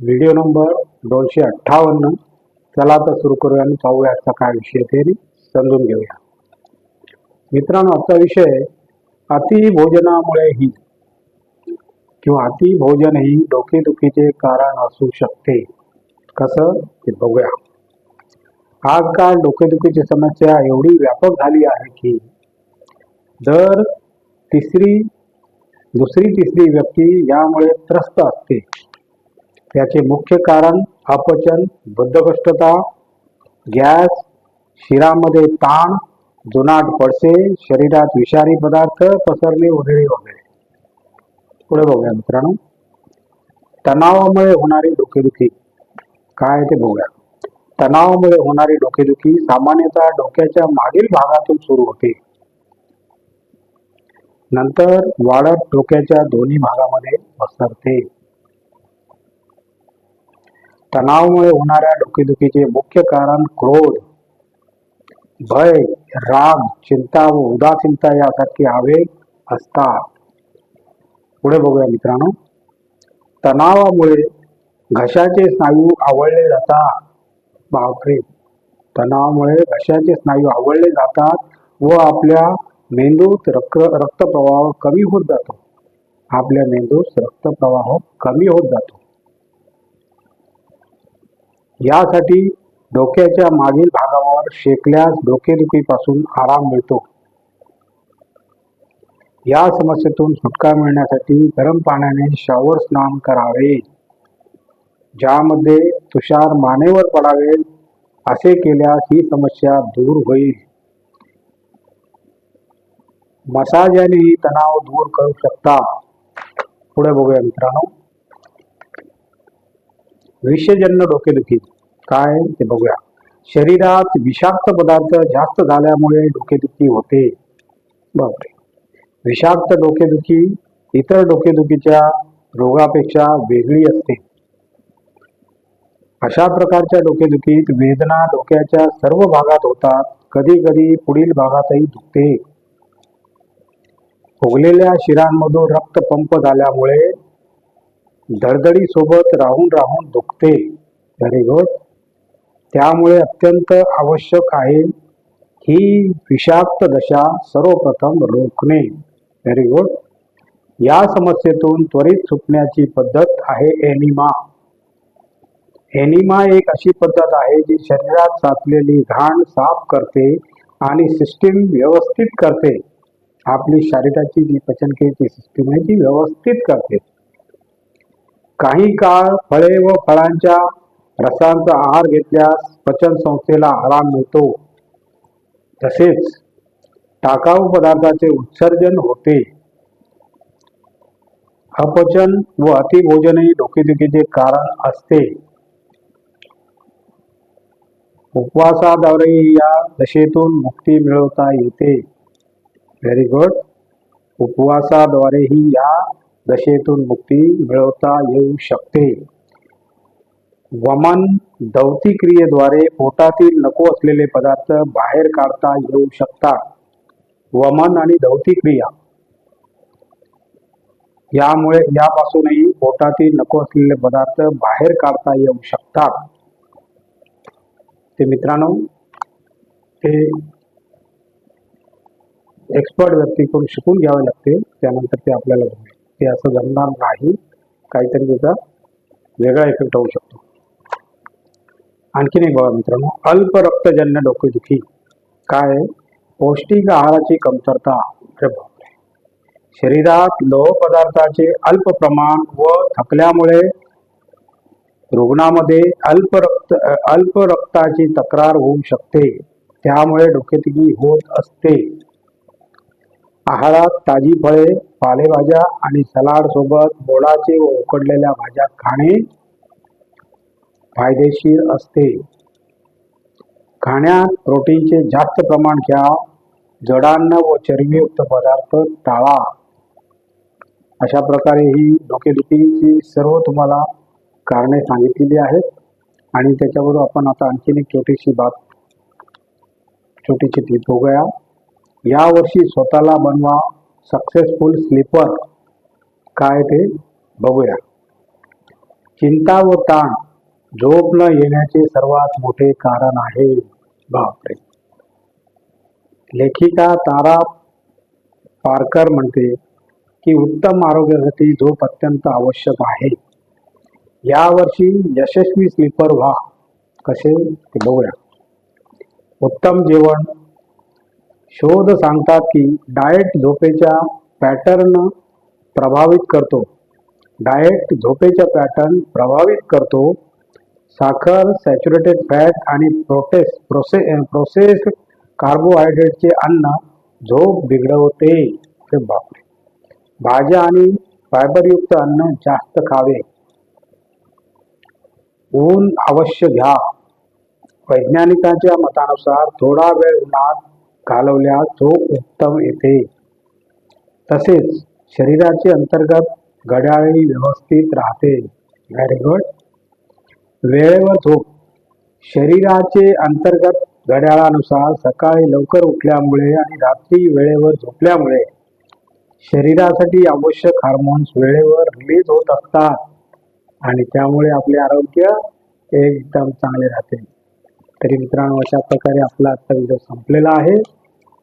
Video number दोनशे अठ्ठावन्न. चला आता सुरू करूया आणि पाहूया आजचा काय विषय ते समजून घेऊया. मित्रांनो आजचा विषय अतिभोजनामुळे ही किंवा अतिभोजन ही डोकेदुखीचे कारण असू शकते. कसं? ते बघूया. आजकाल डोकेदुखीची समस्या एवढी व्यापक झाली आहे की दर तिसरी दुसरी तिसरी व्यक्ती यामुळे त्रस्त असते. त्याचे मुख्य कारण अपचन बद्धकष्टता गॅस शिरामध्ये ताण जुनाट पडसे शरीरात विषारी पदार्थ पसरणे वगैरे वगैरे. पुढे बघूया मित्रांनो. तणावामुळे होणारी डोकेदुखी. काय ते बघूया. तणावामुळे होणारी डोकेदुखी सामान्यतः डोक्याच्या मागील भागातून सुरू होते. नंतर वाढत डोक्याच्या दोन्ही भागामध्ये पसरते. तणावामुळे होणाऱ्या डोकेदुखीचे मुख्य कारण क्रोध भय राग चिंता व उदासीनता यासारखे आवेग असतात. पुढे बघूया मित्रांनो. तणावामुळे घशाचे स्नायू आवळले जातात. बापरे! तणावामुळे घशाचे स्नायू आवळले जातात व आपल्या मेंदूत रक्त रक्तप्रवाह कमी होत जातो. आपल्या मेंदूत रक्तप्रवाह कमी होत जातो. यासाठी डोक्याच्या मागील भागावर शेकल्यास डोकेदुखीपासून आराम मिळतो. या समस्येतून सुटका मिळण्यासाठी गरम पाण्याने शॉवर स्नान करावे ज्यामध्ये तुषार मानेवर पडावे असे केल्यास ही समस्या दूर होईल. मसाज यांनी तणाव दूर करू शकता. पुढे बघूया मित्रांनो. विषजन्य डोकेदुखी काय? ते बघूया. शरीरात विषाक्त पदार्थ जास्त झाल्यामुळे डोकेदुखी होते. बापरे. विषाक्त डोकेदुखी इतर डोकेदुखीच्या रोगापेक्षा वेगळी असते. अशा प्रकारच्या डोकेदुखीत वेदना डोक्याच्या सर्व भागात होतात. कधी कधी पुढील भागातही दुखते. फुगलेल्या शिरांमधून रक्त पंप झाल्यामुळे धडधडी सोबत राहून राहून दुखते. व्हेरी गुड त्यामुळे अत्यंत आवश्यक आहे ही विषाक्त दशा सर्वप्रथम रोखणे. व्हेरी गुड या समस्येतून त्वरित सुटण्याची पद्धत आहे एनिमा. एनिमा एक अशी पद्धत आहे जी शरीरात साचलेली घाण साफ करते आणि सिस्टीम व्यवस्थित करते. आपली शरीराची जी पचनक्रियेची सिस्टीम आहे ती व्यवस्थित करते. काही काळ फळे व फळांच्या रसांचा आहार घेतल्यास पचन संस्थेला आराम मिळतो. तसेच टाकाऊ पदार्थाचे उत्सर्जन होते. अपचन व अतिभोजनही डोकेदुखीचे कारण असते. उपवासाद्वारे या दशेतून मुक्ती मिळवता येते. व्हेरी गुड उपवासाद्वारेही या दशेतून मुक्ती मिळवता येऊ शकते. वमन दौती क्रियेद्वारे पोटातील नको असलेले पदार्थ बाहेर काढता येऊ शकतात. वमन आणि दौती क्रिया यामुळे यापासूनही पोटातील नको असलेले पदार्थ बाहेर काढता येऊ शकतात. ते मित्रांनो ते एक्सपर्ट व्यक्तीकडून शिकून घ्यावे लागते. त्यानंतर ते आपल्याला जमेल असं जमणार नाही. काहीतरी त्याचा वेगळा इफेक्ट होऊ शकतो. आणखीन एक बघा मित्रांनो अल्प रक्तजन्य डोकेदुखी. काय? पौष्टिक आहाराची कमतरता. अरे बापरे. शरीरात लोह पदार्थाचे अल्प प्रमाण व थकल्यामुळे रुग्णामध्ये अल्प रक्त अल्प रक्ताची तक्रार होऊ शकते. त्यामुळे डोकेदुखी होत असते. आहारात ताजी फळे पालेभाज्या आणि सलाड सोबत मोडाचे व उकडलेल्या भाज्या खाणे फायदेशीर असते. खाण्यात प्रोटीनचे जास्त प्रमाण घ्या जडान्न व चरबीयुक्त पदार्थ टाळा. अशा प्रकारे ही डोकेदुखीची सर्व तुम्हाला कारणे सांगितलेली आहेत आणि त्याच्याबरोबर आपण आता आणखीन एक छोटीशी बाब छोटीशी टीप बघूया. यावर्षी स्वतःला बनवा सक्सेसफुल स्लीपर काय ते बघूया. चिंता व ताण झोप न येण्याचे सर्वात मोठे कारण आहे. बापरे. लेखिका तारा पारकर म्हणते की उत्तम आरोग्यासाठी झोप अत्यंत आवश्यक आहे. यावर्षी यशस्वी स्लीपर व्हा. कसे? ते बघूया. उत्तम जेवण शोध सांगतात की डाएट झोपेच्या पॅटर्न प्रभावित करतो. डाएट झोपेच्या पॅटर्न प्रभावित करतो. साखर सॅच्युरेटेड फॅट आणि प्रोटेस प्रोसे प्रोसेस्ड कार्बोहायड्रेटचे अन्न झोप बिघडवते. बापरे. भाज्या आणि फायबरयुक्त अन्न जास्त खावे. ऊन अवश्य घ्या. वैज्ञानिकांच्या मतानुसार थोडा वेळ उन्हात घालवल्या झोप उत्तम येते तसेच शरीराचे अंतर्गत घड्याळी व्यवस्थित राहते. व्हेरी गुड वेळेवर झोप. शरीराचे अंतर्गत घड्याळानुसार सकाळी लवकर उठल्यामुळे आणि रात्री वेळेवर झोपल्यामुळे शरीरासाठी आवश्यक हार्मोन्स वेळेवर रिलीज होत असतात आणि त्यामुळे आपले आरोग्य एकदम चांगले राहते. तरी मित्रांनो अशा प्रकारे आपला आजचा व्हिडिओ संपलेला आहे.